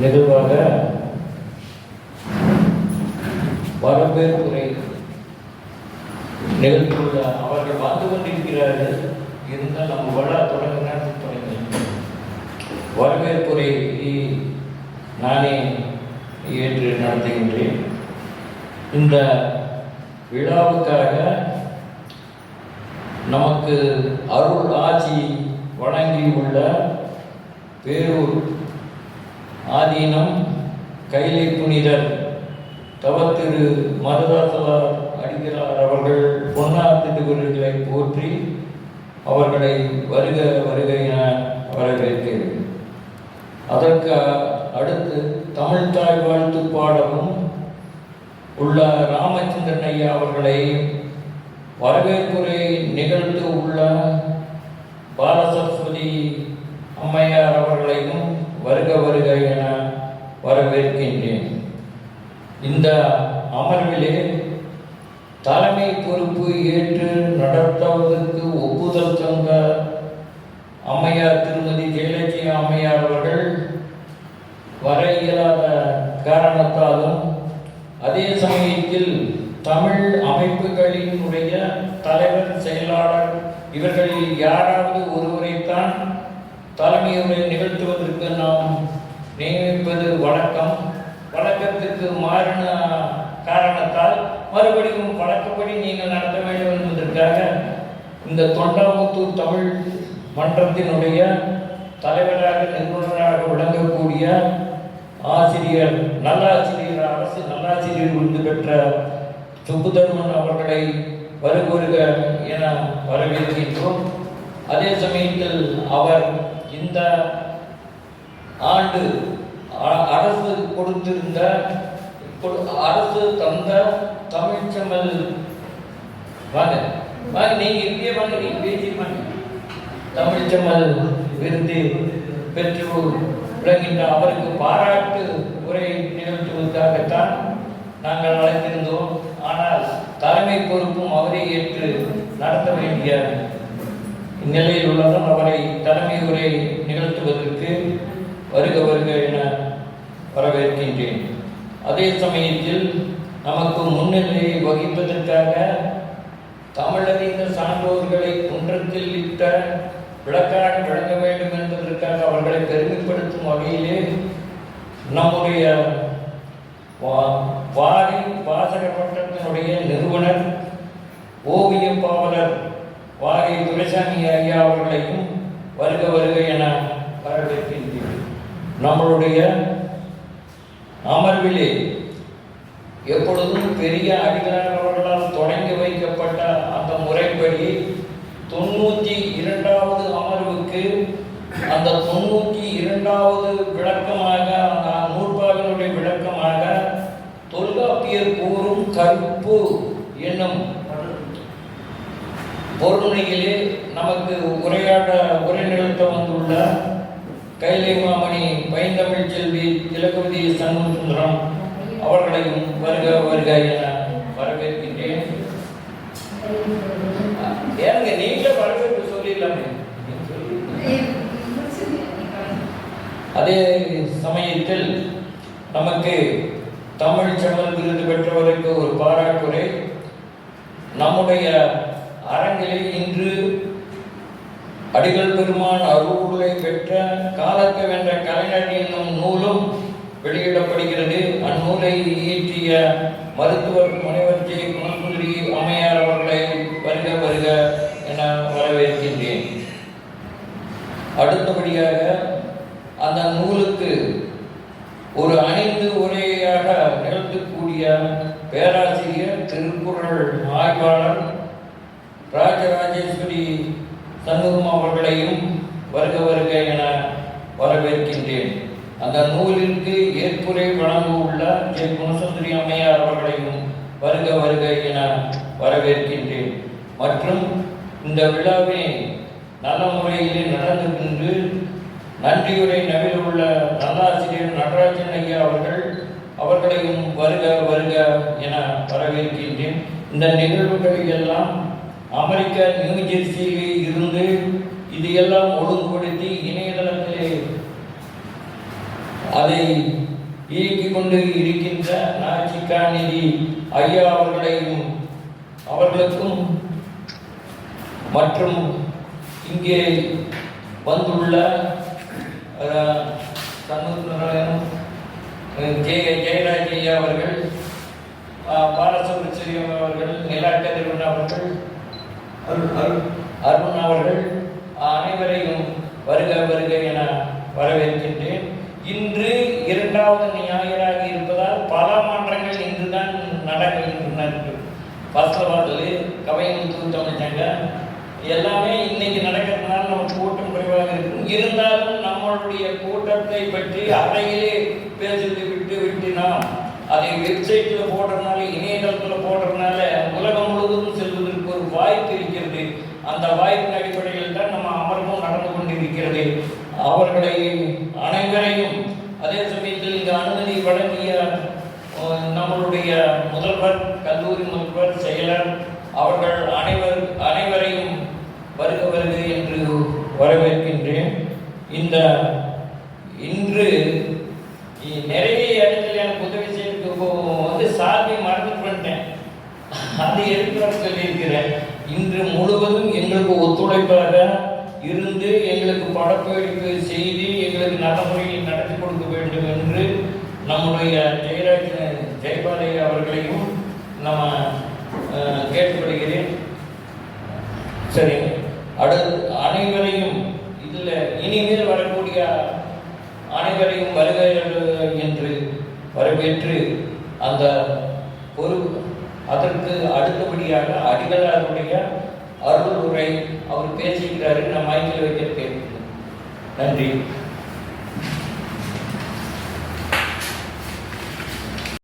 நிகழ்வாக வரவேற்புரை நிகழ்த்துள்ள அவர்கள் வந்து கொண்டிருக்கிறார்கள். இருந்தால் நம்ம விழா தொடங்கினா தொடங்கி வரவேற்புரை நானே ஏற்று நடத்துகின்றேன். இந்த விழாவுக்காக நமக்கு அருள் ஆட்சி வழங்கியுள்ள பேரூர் ஆதீனம் கைலை புனிதர் தவத்திரு மருதாசலார் அடிகளார் அவர்கள் பொன்னார் திருவுருகளை போற்றி அவர்களை வருக வருக என வரவேற்கிறேன். அதற்கு அடுத்து தமிழ் தாய் வாழ்த்து பாடவும் உள்ள ராமச்சந்திரன் ஐயா அவர்களை வரவேற்புரை நிகழ்த்து உள்ள பாலசரஸ்வதி அம்மையார் அவர்களையும் வருக வருக என வரவேற்கின்றேன். இந்த அமர்விலே தலைமை பொறுப்பு ஏற்று நடத்துவதற்கு ஒப்புதல் தந்த அம்மையார் திருமதி ஜெயலட்சுமி அம்மையார் அவர்கள் வர இயலாத காரணத்தாலும் அதே சமயத்தில் தமிழ் அமைப்புகளினுடைய தலைவர் செயலாளர் இவர்களில் யாராவது ஒருவரைத்தான் தலைமையுரை நிகழ்த்துவதற்கு நாம் நியமிப்பது வழக்கம் வழக்கத்திற்கு மாறின காரணத்தால் மறுபடியும் வழக்கப்படி நீங்கள் நடத்த வேண்டும் என்பதற்காக இந்த தொண்டாமுத்தூர் தமிழ் மன்றத்தினுடைய தலைவராக நிறுவனராக விளங்கக்கூடிய ஆசிரியர் நல்லாசிரியர் அரசு நல்லாசிரியர் விருது பெற்ற சுப்புதர்மன் அவர்களை வருக என வரவேற்கின்றோம். அதே சமயத்தில் அவர் இந்த ஆண்டு அ- அரசு கொடுத்திருந்த அரசு தந்த தமிழ்ச்சமல் வாங்க. வாங்க நீங்க இப்படியே வாங்க நீங்க பேசி தமிழ்ச்சமல் விருது பெற்று விளங்கின்ற அவருக்கு பாராட்டு உரை நிகழ்த்துவதற்காகத்தான் நாங்கள் அழைத்திருந்தோம். ஆனால் தலைமை பொறுப்பும் அவரே ஏற்று நடத்த வேண்டிய இந்நிலையில் உள்ளதும் அவரை தலைமை உரை நிகழ்த்துவதற்கு வருக வருக என வரவேற்கின்றேன். அதே சமயத்தில் நமக்கு முன்னிலையை வகிப்பதற்காக தமிழறிந்த சான்றோர்களை குன்றத்தில் இட்ட விளக்காடு வழங்க வேண்டும் என்பதற்காக அவர்களை பெருமைப்படுத்தும் வகையிலே நம்முடைய வாரி வாசக பட்டத்தினுடைய நிறுவனர் ஓவிய பாவலர் வாரி துரைசாமி ஐயா அவர்களையும் வருக வருக என வரவேற்கின்றேன். நம்மளுடைய அமர்விலே எப்பொழுதும் பெரிய அடிகளார் தொடங்கி வைக்கப்பட்ட அந்த முறைப்படி தொண்ணூற்றி இரண்டாவது அமர்வுக்கு அந்த தொண்ணூற்றி இரண்டாவது விளக்கமாக அந்த நூற்பாவினுடைய விளக்கமாக தொல்காப்பியர் கூறும் கருப்பு என்னும் பொறுமையிலே நமக்கு உரையாட உரை நிறுத்த வந்துள்ள கைலை மாமணி பைந்தமிழ் செல்வி திலகவதி சண்முகசுந்தரம் அவர்களையும் வருக வருக என வரவேற்கின்றேன். ஏங்க நீங்களே வரவேற்பு சொல்லிடலாமே. அதே சமயத்தில் நமக்கு தமிழ் செம்மல் விருது பெற்றவருக்கு ஒரு பாராட்டுரை. நம்முடைய அரங்கிலே இன்று அடிகள் பெருமான் அருளை பெற்ற காலத்து வென்ற கலைஞர் என்னும் நூலும் வெளியிடப்படுகிறது. அந்நூலை இயற்றிய மருத்துவர் முனைவர் ஜெய குணசுந்தரி அம்மையார் அவர்களை வருக வருக என வரவேற்கின்றேன். அடுத்தபடியாக அந்த நூலுக்கு ஒரு அணிந்து உரையாக நிகழ்த்தக்கூடிய பேராசிரியர் திருக்குறள் ஆய்வாளர் ராஜராஜேஸ்வரி சண்முகம் அவர்களையும் வருக வருக என வரவேற்கின்றேன். அந்த நூலிற்கு ஏற்புரை வழங்க உள்ள ஜெய் குணசுந்தரி அம்மையார் அவர்களையும் வருக வருக என வரவேற்கின்றேன். மற்றும் இந்த விழாவை நல்ல முறையிலே நடந்து கொண்டு நன்றியுரை நவில் உள்ள நல்லாசிரியர் நடராஜன் ஐயா அவர்கள் அவர்களையும் வருக வருக என வரவேற்கின்றேன். இந்த நிகழ்வுகளை எல்லாம் அமெரிக்கா நியூஜெர்சியிலே இருந்து இது எல்லாம் ஒழுங்குபடுத்தி இணையதளத்திலே அதை இயக்கிக் கொண்டு இருக்கின்ற நாச்சிகாநிதி ஐயா அவர்களையும் அவர்களுக்கும் மற்றும் இங்கே வந்துள்ள நாராயணன், ஜெய ஜெயராஜ் ஐயா அவர்கள் பாலசுப்ரமணியம் அவர்கள் நிலாக்கதிரவன் அவர்கள் அருண் அருண் அருண் அவர்கள் அனைவரையும் வருக வருக என வரவேற்கின்றேன். இன்று இரண்டாவது ஞாயிறாக இருப்பதால் பல மாற்றங்கள் இன்றுதான் நடக்கின்றன பஸ்லவாதல் கவைமுத்து தமிழ்ச்சங்க எல்லாமே இன்னைக்கு நடக்கிறதுனால நமக்கு கூட்டம் குறைவாக இருக்கும். இருந்தாலும் நம்மளுடைய கூட்டத்தை பற்றி அறையிலே பேசுவதை விட்டு விட்டு நாம் அதை வெப்சைட்டில் போடுறதுனால இணையதளத்தில் போடுறதுனால உலகம் முழுவதும் செல்வதற்கு ஒரு வாய்ப்பு இருக்கிறது அந்த வாய்ப்பின் அடிப்படையில் தான் நம்ம அமர்வும் இருக்கிறது. அவர்களை அனைவரையும் அதே சமயத்தில் இங்கு அனுமதி வழங்கிய நம்மளுடைய முதல்வர் கல்லூரி முதல்வர் செயலர் அவர்கள் அனைவர் அனைவரையும் வருக வருக என்று வரவேற்கின்றேன். இந்த இன்று நிறைய இடத்துல எனக்கு உதவி செய்யறதுக்கு வந்து சாமி மறந்து வந்துட்டேன். அது எடுக்கிறேன் சொல்லியிருக்கிறேன்? இன்று முழுவதும் எங்களுக்கு ஒத்துழைப்பாக இருந்து எங்களுக்கு படப்பிடிப்பு செய்து எங்களுக்கு நடைமுறையில் நடத்தி கொடுக்க வேண்டும் என்று நம்முடைய ஜெயராஜ் ஜெயபாலையா அவர்களையும் நம்ம அஹ், கேட்டுக்கொள்கிறேன். சரி அடுத்து அனைவரையும் இதில் இனிமேல் வரக்கூடிய அனைவரையும் வருக என்று வரவேற்று அந்த ஒரு அதற்கு அடுத்தபடியாக அடிகளாருடைய அருள் உரை அவர் பேசுகிறாரு. நான் மைக்கில் வைத்திருக்கேன் நன்றி.